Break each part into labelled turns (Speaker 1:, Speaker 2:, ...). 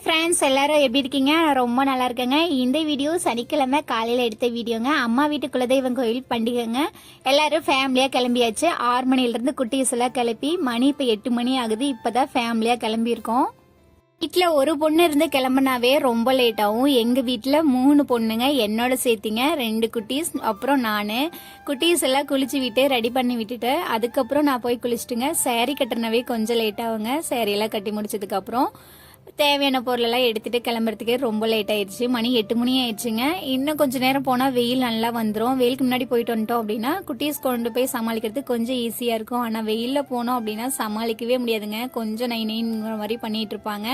Speaker 1: Hi friends எல்லாரும் எப்படி இருக்கீங்க? நான் ரொம்ப நல்லா இருக்கேங்க. இந்த வீடியோ சனிக்கிழமை காலையில் எடுத்த வீடியோங்க அம்மா வீட்டு குலதெய்வம் கோயில் பண்டிகைங்க. எல்லாரும் ஃபேமிலியாக கிளம்பியாச்சு. ஆறு மணிலேருந்து குட்டீஸ் எல்லாம் கிளப்பி மணி இப்போ எட்டு மணி ஆகுது. இப்போ தான் ஃபேமிலியாக கிளம்பியிருக்கோம். வீட்டில் ஒரு பொண்ணு இருந்து கிளம்புனாவே ரொம்ப லேட் ஆகும். எங்கள் வீட்டில் மூணு பொண்ணுங்க என்னோட சேர்த்திங்க ரெண்டு குட்டீஸ் அப்புறம் நான். குட்டீஸ் எல்லாம் குளிச்சு விட்டு ரெடி பண்ணி விட்டுட்டு அதுக்கப்புறம் நான் போய் குளிச்சுட்டுங்க. சேரீ கட்டினவே கொஞ்சம் லேட் ஆகுங்க. சேரீ எல்லாம் கட்டி முடிச்சதுக்கப்புறம் தேவையான பொருளெல்லாம் எடுத்துட்டு கிளம்புறதுக்கே ரொம்ப லேட் ஆயிடுச்சு. மணி எட்டு மணி ஆயிடுச்சுங்க. இன்னும் கொஞ்ச நேரம் போனால் வெயில் நல்லா வந்துடும் வெயிலுக்கு முன்னாடி போயிட்டு வந்துட்டோம் அப்படின்னா குட்டீஸ் கொண்டு போய் சமாளிக்கிறது கொஞ்சம் ஈஸியாக இருக்கும். ஆனால் வெயிலில் போனோம் அப்படின்னா சமாளிக்கவே முடியாதுங்க. கொஞ்சம் நை நைங்கிற மாதிரி பண்ணிட்டு இருப்பாங்க.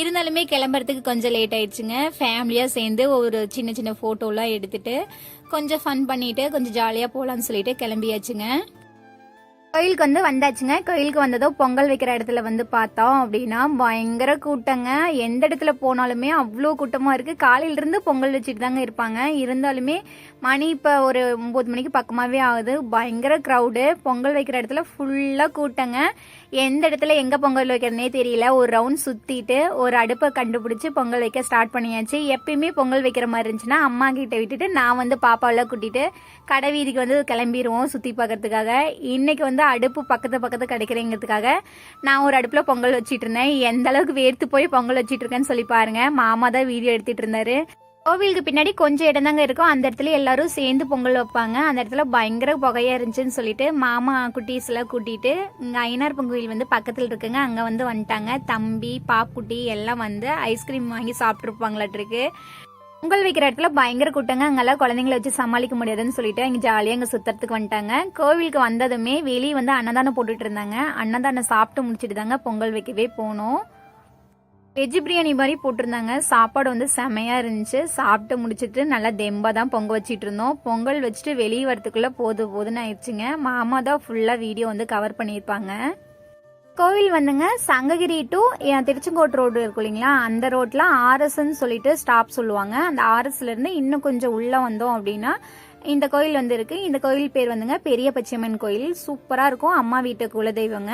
Speaker 1: இருந்தாலுமே கிளம்புறதுக்கு கொஞ்சம் லேட் ஆயிடுச்சுங்க. ஃபேமிலியாக சேர்ந்து ஒரு சின்ன சின்ன ஃபோட்டோலாம் எடுத்துட்டு கொஞ்சம் ஃபன் பண்ணிட்டு கொஞ்சம் ஜாலியாக போகலான்னு சொல்லிட்டு கிளம்பியாச்சுங்க. கோயிலுக்கு வந்து வந்தாச்சுங்க. கோயிலுக்கு வந்ததும் பொங்கல் வைக்கிற இடத்துல வந்து பார்த்தோம் அப்படின்னா பயங்கர கூட்டங்க. எந்த இடத்துல போனாலுமே அவ்வளோ கூட்டமாக இருக்குது காலையிலேருந்து பொங்கல் வச்சுட்டு தாங்க இருப்பாங்க. இருந்தாலுமே மணி இப்போ ஒரு ஒம்பது மணிக்கு பக்கமாகவே ஆகுது. பயங்கர க்ரௌடு பொங்கல் வைக்கிற இடத்துல ஃபுல்லாக கூட்டங்க. எந்த இடத்துல எங்கே பொங்கல் வைக்கிறதுனே தெரியல. ஒரு ரவுண்ட் சுற்றிட்டு ஒரு அடுப்பை கண்டுபிடிச்சி பொங்கல் வைக்க ஸ்டார்ட் பண்ணியாச்சு. எப்பயுமே பொங்கல் வைக்கிற மாதிரி இருந்துச்சுன்னா அம்மா கிட்ட விட்டுட்டு நான் வந்து பாப்பாவெல்லாம் கூட்டிகிட்டு கடை வீதிக்கு வந்து கிளம்பிடுவோம் சுற்றி பார்க்கறதுக்காக. இன்றைக்கி வந்து அடுப்பு பக்கத்து பக்கத்து கிடைக்கிறேங்கிறதுக்காக நான் ஒரு அடுப்பில் பொங்கல் வச்சிட்டு இருந்தேன். எந்த அளவுக்கு வேர்த்து போய் பொங்கல் வச்சிட்டு இருக்கேன்னு சொல்லி பாருங்க. மாமா தான் வீடியோ எடுத்துட்டு இருந்தாரு. கோவிலுக்கு பின்னாடி கொஞ்சம் இடம் தாங்க இருக்கும். அந்த இடத்துல எல்லாரும் சேர்ந்து பொங்கல் வைப்பாங்க. அந்த இடத்துல பயங்கர புகையா இருந்துச்சுன்னு சொல்லிட்டு மாமா குட்டீஸ் எல்லாம் கூட்டிட்டு இங்க ஐனார் கோயில் வந்து பக்கத்துல இருக்குங்க. அங்க வந்து வந்துட்டாங்க. தம்பி பாப்புக்குட்டி எல்லாம் வந்து ஐஸ்கிரீம் வாங்கி சாப்பிட்டுருப்பாங்களாட்டிருக்கு. பொங்கல் வைக்கிற இடத்துல பயங்கர கூட்டங்க. அங்கெல்லாம் குழந்தைங்கள வச்சு சமாளிக்க முடியாதுன்னு சொல்லிட்டு இங்க ஜாலியாக அங்கே சுற்றுறதுக்கு வந்துட்டாங்க. கோவிலுக்கு வந்ததுமே வெளியே வந்து அன்னதானம் போட்டுட்டு இருந்தாங்க. அன்னதானம் சாப்பிட்டு முடிச்சுட்டு தாங்க பொங்கல் வைக்கவே போனோம். வெஜ் பிரியாணி மாதிரி போட்டிருந்தாங்க. சாப்பாடு வந்து செமையா இருந்துச்சு. சாப்பிட்டு முடிச்சிட்டு நல்லா தெம்பா தான் பொங்கல் வச்சுட்டு இருந்தோம். பொங்கல் வச்சுட்டு வெளியே வரத்துக்குள்ள போது போதுன்னு ஆயிடுச்சுங்க. மாமா தான் ஃபுல்லா வீடியோ வந்து கவர் பண்ணியிருப்பாங்க. கோவில் வந்துங்க சங்ககிரி டு திருச்செங்கோட் ரோடு இருக்கும் இல்லைங்களா? அந்த ரோட்ல ஆர்எஸ்ன்னு சொல்லிட்டு ஸ்டாப் சொல்லுவாங்க. அந்த ஆர்எஸ்ல இருந்து இன்னும் கொஞ்சம் உள்ள வந்தோம் அப்படின்னா இந்த கோயில் வந்து இருக்கு இந்த கோயில் பேர் வந்துங்க பெரிய பச்சையம்மன் கோயில் சூப்பரா இருக்கும். அம்மா வீட்டு குலதெய்வங்க.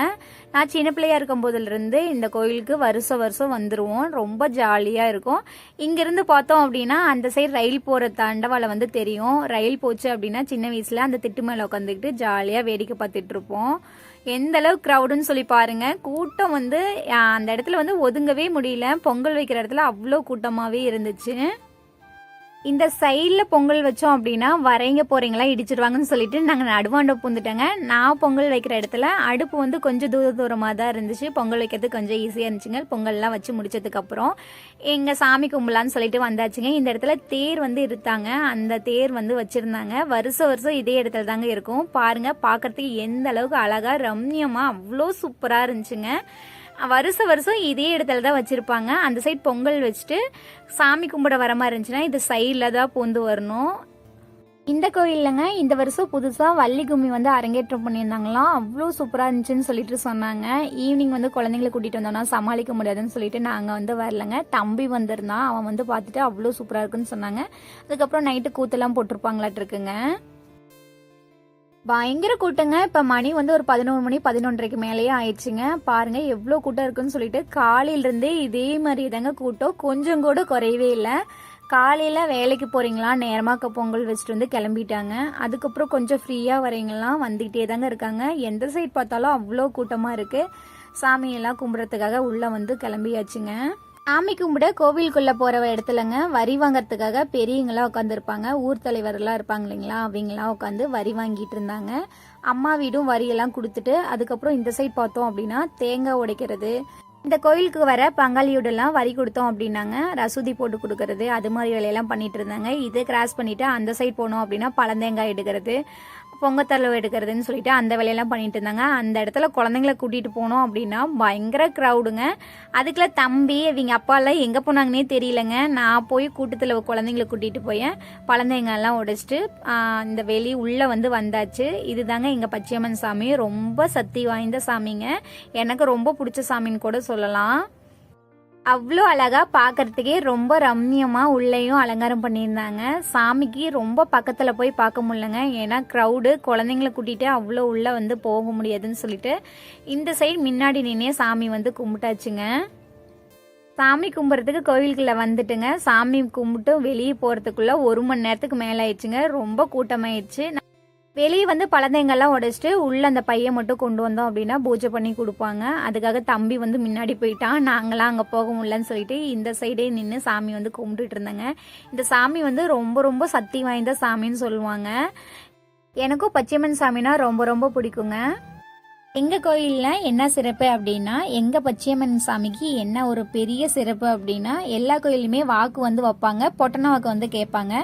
Speaker 1: நான் சின்ன பிள்ளையா இருக்கும் போதுல இருந்து இந்த கோயிலுக்கு வருஷம் வருஷம் வந்துருவோம். ரொம்ப ஜாலியா இருக்கும். இங்க இருந்து பார்த்தோம் அப்படின்னா அந்த சைடு ரயில் போற தண்டவாளை வந்து தெரியும். ரயில் போச்சு அப்படின்னா சின்ன வயசுல அந்த திட்டு மேல உட்காந்துக்கிட்டு ஜாலியா வேடிக்கை பார்த்துட்டு இருப்போம். எந்த அளவு க்ரௌடுன்னு சொல்லி பாருங்க. கூட்டம் வந்து அந்த இடத்துல வந்து ஒதுங்கவே முடியல. பொங்கல் வைக்கிற இடத்துல அவ்வளோ கூட்டமாகவே இருந்துச்சு. இந்த சைடில் பொங்கல் வச்சோம் அப்படின்னா வரைங்க போகிறீங்களா இடிச்சிடுவாங்கன்னு சொல்லிட்டு நாங்கள் நடுவாண்ட பூந்துட்டோங்க நான் பொங்கல் வைக்கிற இடத்துல அடுப்பு வந்து கொஞ்சம் தூர தூரமாக தான் இருந்துச்சு. பொங்கல் வைக்கிறது கொஞ்சம் ஈஸியாக இருந்துச்சுங்க. பொங்கல்லாம் வச்சு முடிச்சதுக்கப்புறம் எங்கள் சாமி கும்பலான்னு சொல்லிட்டு வந்தாச்சுங்க. இந்த இடத்துல தேர் வந்து இருத்தாங்க. அந்த தேர் வந்து வச்சுருந்தாங்க. வருஷம் வருஷம் இதே இடத்துல தாங்க இருக்கும். பாருங்கள் பார்க்கறதுக்கு எந்த அளவுக்கு அழகா ரம்யமாக அவ்வளோ சூப்பராக இருந்துச்சுங்க. வருஷம் வருஷம் இதே இடத்துல தான் வச்சுருப்பாங்க. அந்த சைட் பொங்கல் வச்சுட்டு சாமி கும்பிட வர மாதிரி இருந்துச்சுன்னா இது சைடில் தான் பூந்து வரணும். இந்த கோயில்லங்க இந்த வருஷம் புதுசாக வள்ளி கும்மி வந்து அரங்கேற்றம் பண்ணியிருந்தாங்களாம் அவ்வளோ சூப்பராக இருந்துச்சுன்னு சொல்லிட்டு சொன்னாங்க. ஈவினிங் வந்து குழந்தைங்களை கூட்டிகிட்டு வந்தோம்னா சமாளிக்க முடியாதுன்னு சொல்லிட்டு நாங்கள் வந்து வரலங்க. தம்பி வந்திருந்தான். அவன் வந்து பார்த்துட்டு அவ்வளோ சூப்பராக இருக்குன்னு சொன்னாங்க. அதுக்கப்புறம் நைட்டு கூத்தெல்லாம் போட்டிருப்பாங்களாட்டு இருக்குங்க. பயங்கர கூட்டங்க. இப்போ மணி வந்து ஒரு பதினோரு மணி பதினொன்றரைக்கு மேலேயே ஆயிடுச்சுங்க. பாருங்க எவ்வளோ கூட்டம் இருக்குன்னு சொல்லிட்டு காலையிலேருந்தே இதே மாதிரி தாங்க கூட்டம். கொஞ்சம் கூட குறையவே இல்லை. காலையில் வேலைக்கு போகிறீங்களா நேரமாக பொங்கல் வச்சுட்டு வந்து கிளம்பிட்டாங்க. அதுக்கப்புறம் கொஞ்சம் ஃப்ரீயாக வரீங்களாம் வந்துக்கிட்டே தாங்க இருக்காங்க. எந்த சைட் பார்த்தாலும் அவ்வளோ கூட்டமாக இருக்குது சாமியெல்லாம் கும்பிட்றதுக்காக உள்ளே வந்து கிளம்பியாச்சுங்க. ஆமை கும்பிட கோவிலுக்குள்ள போற இடத்துலங்க வரி வாங்கறதுக்காக பெரியவங்களாம் உட்காந்துருப்பாங்க ஊர் தலைவர்லாம் இருப்பாங்க இல்லைங்களா? அவங்களாம் உட்காந்து வரி வாங்கிட்டு இருந்தாங்க. அம்மா வீடும் வரியெல்லாம் கொடுத்துட்டு அதுக்கப்புறம் இந்த சைட் பார்த்தோம் அப்படின்னா தேங்காய் உடைக்கிறது. இந்த கோயிலுக்கு வர பங்காளியோடலாம் வரி கொடுத்தோம் அப்படின்னாங்க. ரசூதி போட்டு கொடுக்கறது அது மாதிரி வேலையெல்லாம் பண்ணிட்டு இருந்தாங்க. இதை கிராஸ் பண்ணிட்டு அந்த சைட் போனோம் அப்படின்னா பழந்தேங்காய் எடுக்கிறது. பொங்கத்தரவு எடுக்கிறதுன்னு சொல்லிட்டு அந்த வேலையெல்லாம் பண்ணிட்டு இருந்தாங்க அந்த இடத்துல குழந்தைங்கள கூட்டிகிட்டு போனோம் அப்படின்னா பயங்கர க்ரௌடுங்க அதுக்குள்ள தம்பி இவங்க அப்பாலாம் எங்கே போனாங்கன்னே தெரியலங்க. நான் போய் கூட்டத்தில் குழந்தைங்கள கூட்டிகிட்டு போய் பழந்தைங்கெல்லாம் உடைச்சிட்டு இந்த வெளி உள்ளே வந்து வந்தாச்சு. இதுதாங்க எங்கள் பச்சையம்மன் சாமி. ரொம்ப சக்தி வாய்ந்த சாமிங்க. எனக்கு ரொம்ப பிடிச்ச சாமின்னு கூட சொல்லலாம். அவ்வளோ அழகாக பார்க்கறதுக்கே ரொம்ப ரம்மியமாக உள்ளேயும் அலங்காரம் பண்ணியிருந்தாங்க. சாமிக்கு ரொம்ப பக்கத்தில் போய் பார்க்க முடியலங்க. ஏன்னா க்ரௌடு குழந்தைங்கள கூட்டிகிட்டு அவ்வளோ உள்ளே வந்து போக முடியாதுன்னு சொல்லிட்டு இந்த சைடு முன்னாடி நின்னே சாமி வந்து கும்பிட்டாச்சுங்க. சாமி கும்பிட்றதுக்கு கோவிலுக்குள்ளே வந்துட்டுங்க. சாமி கும்பிட்டு வெளியே போகிறதுக்குள்ளே ஒரு மணி நேரத்துக்கு மேலே ஆயிடுச்சுங்க ரொம்ப கூட்டமாயிடுச்சு. வெளியே வந்து பழந்தைங்கள்லாம் உடைச்சிட்டு உள்ளே அந்த பையன் மட்டும் கொண்டு வந்தோம் அப்படின்னா பூஜை பண்ணி கொடுப்பாங்க. அதுக்காக தம்பி வந்து முன்னாடி போயிட்டான். நாங்களாம் அங்கே போக முடியலன்னு சொல்லிட்டு இந்த சைடே நின்று சாமி வந்து கும்பிட்டுட்டு இருந்தாங்க. இந்த சாமி வந்து ரொம்ப ரொம்ப சக்தி வாய்ந்த சாமின்னு சொல்லுவாங்க. எனக்கும் பச்சையம்மன் சாமினா ரொம்ப ரொம்ப பிடிக்குங்க. எங்கள் கோயிலில் என்ன சிறப்பு அப்படின்னா எங்கள் பச்சையம்மன் சாமிக்கு என்ன ஒரு பெரிய சிறப்பு அப்படின்னா எல்லா கோயிலுமே வாக்கு வந்து வைப்பாங்க பொட்டன வாக்கு வந்து கேட்பாங்க.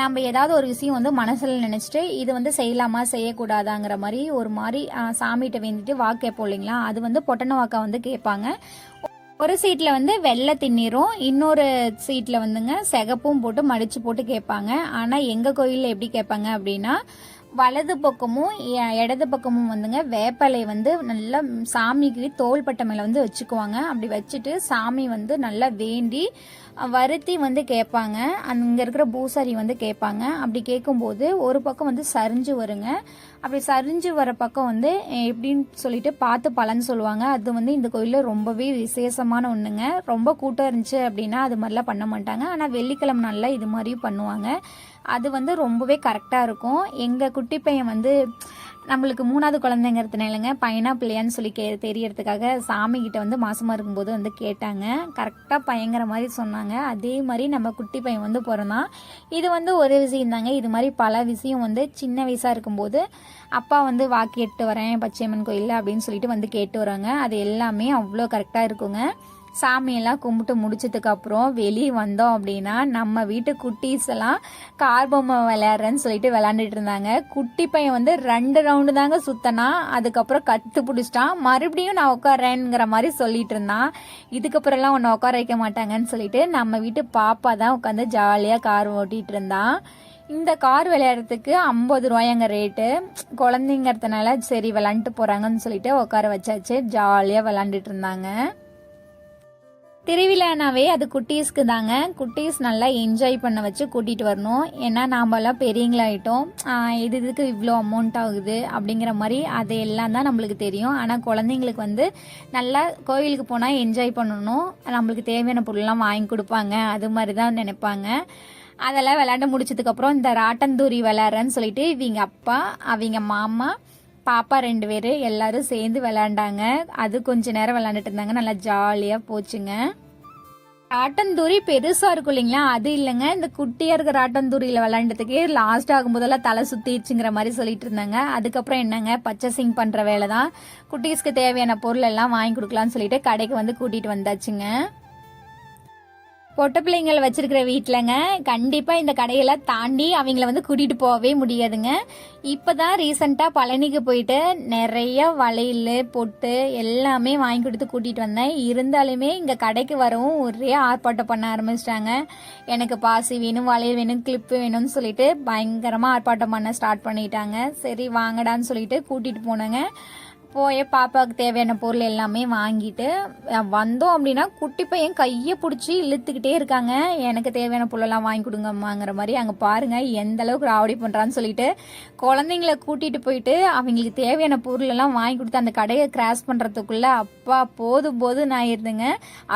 Speaker 1: நம்ம ஏதாவது ஒரு விஷயம் வந்து மனசில் நினச்சிட்டு இது வந்து செய்யலாமா செய்யக்கூடாதாங்கிற மாதிரி ஒரு மாதிரி சாமிகிட்ட வேண்டிட்டு வாக்கு கேட்போம் இல்லைங்களா? அது வந்து பொட்டன வாக்கை வந்து கேட்பாங்க. ஒரு சீட்டில் வந்து வெள்ளை திண்ணீரும் இன்னொரு சீட்டில் வந்துங்க சிகப்பும் போட்டு மடித்து போட்டு கேட்பாங்க. ஆனால் எங்கள் கோயிலில் எப்படி கேட்பாங்க அப்படின்னா வலது பக்கமும் எ- இடது பக்கமும் வந்துங்க வேப்பலை வந்து நல்லா சாமிக்கு தோள்பட்டை மேலே வந்து வச்சுக்குவாங்க. அப்படி வச்சுட்டு சாமி வந்து நல்லா வேண்டி வருத்தி வந்து கேட்பாங்க. அங்கே இருக்கிற பூசாரி வந்து கேட்பாங்க. அப்படி கேட்கும்போது ஒரு பக்கம் வந்து சரிஞ்சு வருங்க. அப்படி சரிஞ்சு வர பக்கம் வந்து எப்படின்னு சொல்லிட்டு பார்த்து பலன் சொல்லுவாங்க. அது வந்து இந்த கோயிலில் ரொம்பவே விசேஷமான ஒன்றுங்க ரொம்ப கூட்டம் இருந்துச்சு அப்படின்னா அது மாதிரிலாம் பண்ண மாட்டாங்க. ஆனால் வெள்ளிக்கிழமை நல்லா இது மாதிரியும் பண்ணுவாங்க. அது வந்து ரொம்பவே கரெக்டாக இருக்கும். எங்கள் குட்டி பையன் வந்து நம்மளுக்கு மூணாவது குழந்தைங்கிறதுனாலங்க பையனா பிள்ளையான்னு சொல்லி கே தெரியறதுக்காக சாமி கிட்ட வந்து மாசமா இருக்கும்போது வந்து கேட்டாங்க. கரெக்டாக பயங்கர மாதிரி சொன்னாங்க. அதே மாதிரி நம்ம குட்டி பையன் வந்து பிறந்தான். இது வந்து ஒரு விஷயம் தாங்க இது மாதிரி பல விஷயம் வந்து சின்ன வயசாக இருக்கும்போது அப்பா வந்து வாக்கு எட்டு வரேன் பச்சையம்மன் கோயில் அப்படின்னு சொல்லிட்டு வந்து கேட்டு வராங்க. அது எல்லாமே அவ்வளோ கரெக்டாக இருக்குங்க. சாமியெல்லாம் கும்பிட்டு முடிச்சதுக்கு அப்புறம் வெளியே வந்தோம் அப்படின்னா நம்ம வீட்டு குட்டீஸ் எல்லாம் கார் பொம்மை விளையாடுறேன்னு சொல்லிட்டு விளையாண்டுட்டு இருந்தாங்க. குட்டி பையன் வந்து ரெண்டு ரவுண்டு தாங்க சுத்தனா அதுக்கப்புறம் கத்து பிடிச்சிட்டான். மறுபடியும் நான் உட்காரேங்கிற மாதிரி சொல்லிட்டு இருந்தான். இதுக்கப்புறம்லாம் உன்னை உட்கார வைக்க மாட்டாங்கன்னு சொல்லிட்டு நம்ம வீட்டு பாப்பா தான் உட்காந்து ஜாலியாக கார் ஓட்டிட்டு இருந்தான். இந்த கார் விளையாடுறதுக்கு ஐம்பது ரூபாயங்க ரேட்டு குழந்தைங்கிறதுனால சரி விளாண்டுட்டு போகிறாங்கன்னு சொல்லிட்டு உட்கார வச்சாச்சு. ஜாலியாக விளாண்டுட்டு இருந்தாங்க. திருவிழானாவே அது குட்டீஸ்க்கு தாங்க குட்டீஸ் நல்லா என்ஜாய் பண்ண வச்சு கூட்டிகிட்டு வரணும். ஏன்னா நாமெல்லாம் பெரியங்களாயிட்டோம். இது இதுக்கு இவ்வளோ அமௌண்ட் ஆகுது அப்படிங்கிற மாதிரி அது எல்லாம் தான் நம்மளுக்கு தெரியும். ஆனால் குழந்தைங்களுக்கு வந்து நல்லா கோயிலுக்கு போனால் என்ஜாய் பண்ணணும். நம்மளுக்கு தேவையான பொருள்லாம் வாங்கி கொடுப்பாங்க. அது மாதிரி தான் நினைப்பாங்க. அதெல்லாம் விளையாண்டு முடிச்சதுக்கப்புறம் இந்த ராட்டந்தூரி விளையாடுறேன்னு சொல்லிட்டு இவங்க அப்பா அவங்க மாமா பாப்பா ரெண்டு பேர் எல்லாரும் சேர்ந்து விளாண்டாங்க அது கொஞ்ச நேரம் விளாண்டுட்டு இருந்தாங்க. நல்லா ஜாலியாக போச்சுங்க. ராட்டந்தூரி பெருசா இருக்கும் இல்லைங்களா? அது இல்லைங்க. இந்த குட்டியா இருக்கிற ராட்டந்தூரியில விளையாண்டதுக்கே லாஸ்ட் ஆகும்போதெல்லாம் தலை சுத்திடுச்சுங்கிற மாதிரி சொல்லிட்டு இருந்தாங்க. அதுக்கப்புறம் என்னங்க? பர்ச்சேசிங் பண்ற வேலை தான் குட்டீஸ்க்கு தேவையான பொருள் எல்லாம் வாங்கி கொடுக்கலாம்னு சொல்லிட்டு கடைக்கு வந்து கூட்டிட்டு வந்தாச்சுங்க. பொட்ட பிள்ளைங்கள் வச்சிருக்கிற வீட்டிலங்க கண்டிப்பாக இந்த கடையெல்லாம் தாண்டி அவங்கள வந்து கூட்டிகிட்டு போகவே முடியாதுங்க. இப்போ தான் ரீசெண்டாக பழனிக்கு போயிட்டு நிறைய வளையல் பொட்டு எல்லாமே வாங்கி கொடுத்து கூட்டிகிட்டு வந்தேன். இருந்தாலுமே இங்கே கடைக்கு வரவும் ஒரே ஆர்ப்பாட்டம் பண்ண ஆரம்பிச்சிட்டாங்க. எனக்கு பாசி வேணும் வளையல் வேணும் கிளிப்பு வேணும்னு சொல்லிட்டு பயங்கரமாக ஆர்ப்பாட்டம் பண்ண ஸ்டார்ட் பண்ணிட்டாங்க. சரி வாங்கடான்னு சொல்லிட்டு கூட்டிகிட்டு போனேங்க. போய் பாப்பாவுக்கு தேவையான பொருள் எல்லாமே வாங்கிட்டு வந்தோம் அப்படின்னா குட்டி பையன் கையை பிடிச்சி இழுத்துக்கிட்டே இருக்காங்க. எனக்கு தேவையான பொருளெல்லாம் வாங்கி கொடுங்கம்மாங்கிற மாதிரி அங்கே பாருங்கள் எந்த அளவுக்கு ராவடி பண்ணுறான்னு சொல்லிட்டு குழந்தைங்கள கூட்டிகிட்டு போயிட்டு அவங்களுக்கு தேவையான பொருள் எல்லாம் வாங்கி கொடுத்து அந்த கடையை கிராஸ் பண்ணுறதுக்குள்ள அப்பா போதும் போதும் நான் இருந்துங்க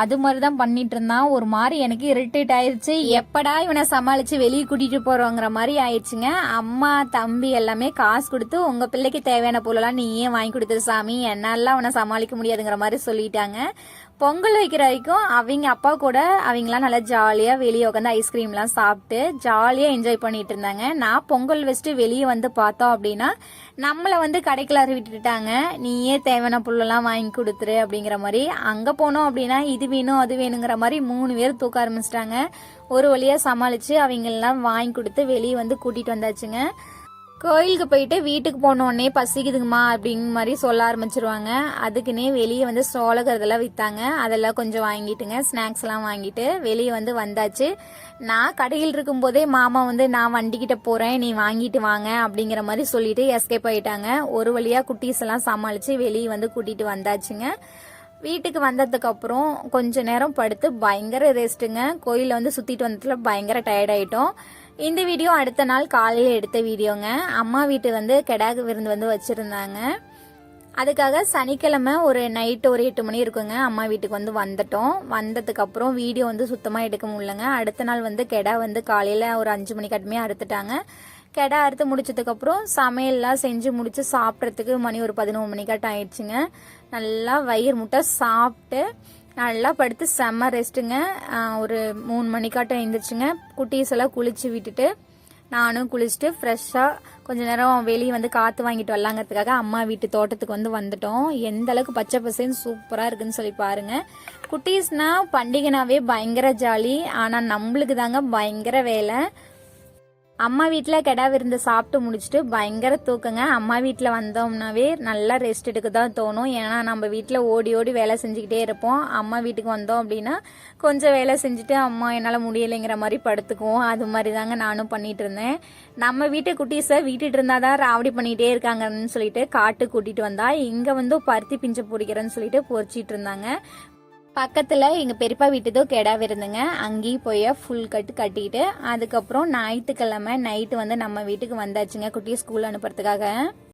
Speaker 1: அது மாதிரி தான் பண்ணிட்டு இருந்தான். ஒரு மாதிரி எனக்கு இரிட்டேட் ஆயிடுச்சு எப்படா இவனை சமாளித்து வெளியே கூட்டிகிட்டு போகிறோங்கிற மாதிரி ஆயிடுச்சுங்க. அம்மா தம்பி எல்லாமே காசு கொடுத்து உங்கள் பிள்ளைக்கு தேவையான பொருளெல்லாம் நீ ஏன் வாங்கி கொடுத்து சாமி என்னெல்லாம் அவனை சமாளிக்க முடியாதுங்கிற மாதிரி சொல்லிட்டாங்க. பொங்கல் வைக்கிற வரைக்கும் அவங்க அப்பா கூட அவங்களாம் நல்லா ஜாலியாக வெளியே உட்காந்து ஐஸ்கிரீம்லாம் சாப்பிட்டு ஜாலியாக என்ஜாய் பண்ணிட்டு இருந்தாங்க. நான் பொங்கல் வச்சுட்டு வெளியே வந்து பார்த்தோம் அப்படின்னா நம்மளை வந்து கடைக்குள்ளார விட்டுட்டாங்க. நீயே தேவையான புல்லெல்லாம் வாங்கி கொடுத்துரு அப்படிங்கிற மாதிரி. அங்கே போனோம் அப்படின்னா இது வேணும் அது வேணுங்கிற மாதிரி மூணு பேர் தூக்க ஆரம்பிச்சிட்டாங்க. ஒரு வழியாக சமாளித்து அவங்களெல்லாம் வாங்கி கொடுத்து வெளியே வந்து கூட்டிகிட்டு வந்தாச்சுங்க. கோயிலுக்கு போயிட்டு வீட்டுக்கு போனோடனே பசிக்குதுங்கம்மா அப்படிங்கிற மாதிரி சொல்ல ஆரம்பிச்சிருவாங்க. அதுக்குன்னே வெளியே வந்து சோளகரதெல்லாம் விற்றாங்க அதெல்லாம் கொஞ்சம் வாங்கிட்டுங்க. ஸ்நாக்ஸ் எல்லாம் வாங்கிட்டு வெளியே வந்து வந்தாச்சு. நான் கடையில் இருக்கும்போதே மாமா வந்து நான் வண்டிக்கிட்ட போகிறேன் நீ வாங்கிட்டு வாங்க. அப்படிங்கிற மாதிரி சொல்லிட்டு எஸ்கேப் ஆகிட்டாங்க ஒரு வழியாக குட்டீஸ் எல்லாம் சமாளித்து வெளியே வந்து கூட்டிகிட்டு வந்தாச்சுங்க. வீட்டுக்கு வந்ததுக்கப்புறம் கொஞ்சம் கொஞ்ச நேரம் படுத்து பயங்கர ரெஸ்ட்டுங்க கோயிலில் வந்து சுற்றிட்டு வந்ததுல பயங்கர டயர்டாயிட்டோம் இந்த வீடியோ அடுத்த நாள் காலையில் எடுத்த வீடியோங்க அம்மா வீட்டு வந்து கெடாகு விருந்து வந்து வச்சுருந்தாங்க. அதுக்காக சனிக்கிழமை ஒரு நைட்டு ஒரு எட்டு மணி இருக்குங்க. அம்மா வீட்டுக்கு வந்து வந்துட்டோம். வந்ததுக்கப்புறம் வீடியோ வந்து சுத்தமாக எடுக்க முடியலங்க. அடுத்த நாள் வந்து கெடா வந்து காலையில் ஒரு அஞ்சு மணிக்காட்டுமே அறுத்துட்டாங்க. கெடா அறுத்து முடிச்சதுக்கப்புறம் சமையல்லாம் செஞ்சு முடித்து சாப்பிட்றதுக்கு மணி ஒரு பதினோரு மணிக்காட்டம் ஆயிடுச்சுங்க. நல்லா வயிறு முட்டை சாப்பிட்டு நல்லா படுத்து செம்ம ரெஸ்ட்டுங்க ஒரு மூணு மணிக்காட்டம் எழுந்திரிச்சுங்க குட்டீஸ் எல்லாம் குளிச்சு விட்டுட்டு நானும் குளிச்சுட்டு ஃப்ரெஷ்ஷாக கொஞ்சம் நேரம் வெளியே வந்து காற்று வாங்கிட்டு வரலாங்கிறதுக்காக அம்மா வீட்டு தோட்டத்துக்கு வந்து வந்துட்டோம். எந்த அளவுக்கு பச்சை பசேன்னு சூப்பராக இருக்குன்னு சொல்லி பாருங்க. குட்டீஸ்னால் பண்டிகைனாவே பயங்கர ஜாலி. ஆனால் நம்மளுக்கு தாங்க பயங்கர வேலை. அம்மா வீட்டில் கிடா விருந்து சாப்பிட்டு முடிச்சுட்டு பயங்கர தூக்கங்க. அம்மா வீட்டில் வந்தோம்னாவே நல்லா ரெஸ்ட் எடுக்க தான் தோணும். ஏன்னா நம்ம வீட்டில் ஓடி ஓடி வேலை செஞ்சுக்கிட்டே இருப்போம். அம்மா வீட்டுக்கு வந்தோம் அப்படின்னா கொஞ்சம் வேலை செஞ்சுட்டு அம்மா என்னால் முடியலைங்கிற மாதிரி படுத்துக்குவோம். அது மாதிரி தாங்க நானும் பண்ணிட்டு இருந்தேன். நம்ம வீட்டு குட்டீஸை வீட்டுட்டு இருந்தால் தான் ராவடி பண்ணிகிட்டே இருக்காங்கன்னு சொல்லிட்டு காட்டு கூட்டிகிட்டு வந்தா. இங்கே வந்து பருத்தி பிஞ்சை பிடிக்கிறேன்னு சொல்லிட்டு பொறிச்சிட்டு இருந்தாங்க. பக்கத்தில் எங்கள் பெரியப்பா வீட்டுதோ கெடா விருந்துங்க. அங்கேயும் போய் ஃபுல் கட்டு கட்டிட்டு அதுக்கப்புறம் ஞாயிற்றுக்கிழமை நைட்டு வந்து நம்ம வீட்டுக்கு வந்தாச்சுங்க குட்டியை ஸ்கூல் அனுப்புறதுக்காக.